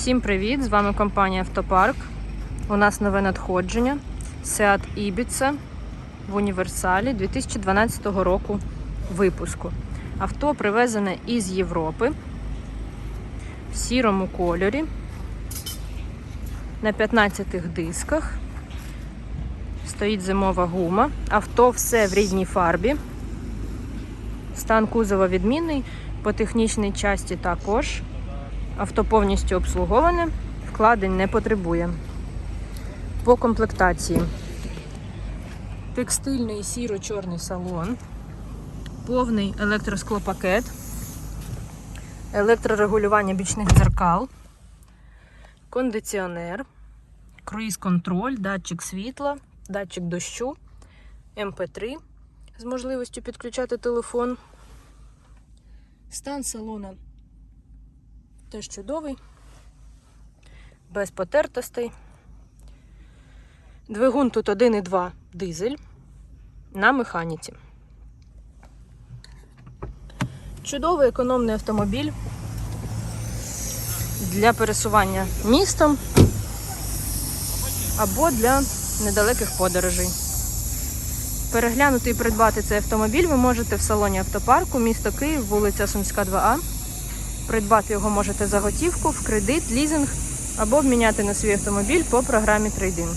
Всім привіт! З вами компанія Автопарк. У нас нове надходження Seat Ibiza в універсалі 2012 року випуску. Авто привезене із Європи в сірому кольорі на 15 дисках. Стоїть зимова гума. Авто все в рідній фарбі. Стан кузова відмінний, по технічній часті також. Авто повністю обслуговане, вкладень не потребує. По комплектації. Текстильний сіро-чорний салон, повний електросклопакет, електрорегулювання бічних дзеркал, кондиціонер, круїз-контроль, датчик світла, датчик дощу, МП3 з можливістю підключати телефон. Стан салона теж чудовий, без потертостей. Двигун тут 1,2 дизель на механіці. Чудовий економний автомобіль для пересування містом або для недалеких подорожей. Переглянути і придбати цей автомобіль ви можете в салоні автопарку, місто Київ, вулиця Сумська, 2А. Придбати його можете за готівку, в кредит, лізинг або обміняти на свій автомобіль по програмі трейдинг.